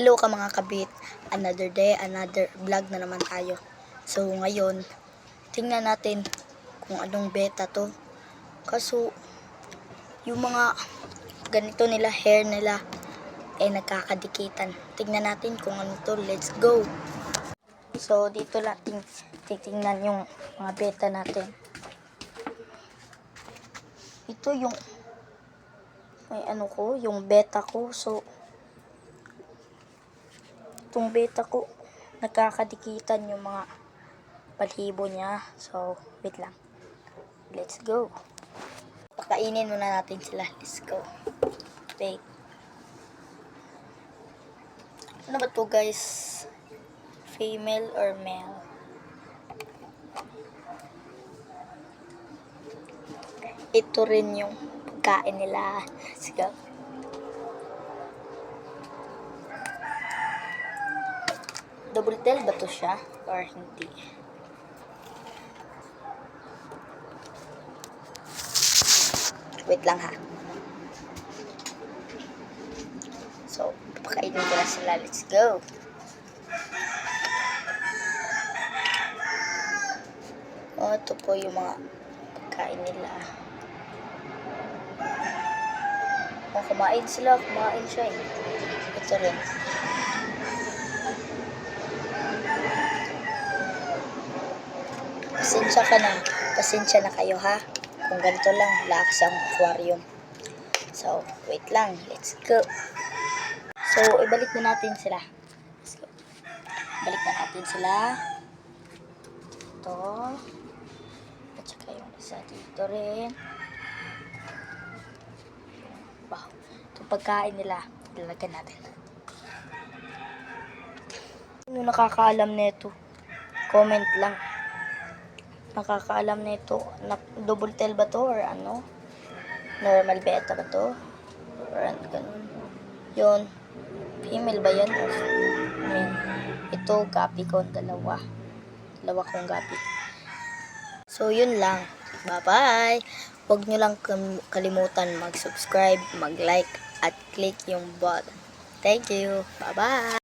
Hello ka mga kabit. Another day, another vlog na naman tayo. So ngayon, tingnan natin kung anong beta to. Kaso, yung mga ganito nila, hair nila, eh nagkakadikitan. Tingnan natin kung ano to. Let's go! So, dito natin titingnan yung mga beta natin. Ito yung may ano ko, yung beta ko. So, itong beta ko, nagkakadikitan yung mga balibo niya. So, wait lang. Let's go. Pakainin muna natin sila. Let's go. Wait. Ano ba to guys? Female or male? Ito rin yung pagkain nila. Let's go. Double tail ba to siya? Or hindi? Wait lang ha. So, pakainin ko na sila. Let's go. Oh, ito po yung mga pagkain nila. Oh, kumain sila. Kumain siya eh. Ito rin. Pasensya ka na. Pasensya na kayo ha. Kung ganito lang, lakas ang aquarium. So, wait lang. Let's go. So, ibalik na natin sila. Let's go. Balik na natin sila. Ito. At saka yung isa dito rin. Wow. Itong pagkain nila, ilalagyan natin. Ano nakakaalam nito? Comment lang. Nakakaalam nito. Na, double tail ba to or ano? Normal beta ba to? Or ano ganun. Yun. Female ba yan? Or male? Ito, gapi ko. Dalawa. Dalawa kong gapi. So, yun lang. Bye-bye! Huwag nyo lang kalimutan mag-subscribe, mag-like, at click yung button. Thank you! Bye-bye!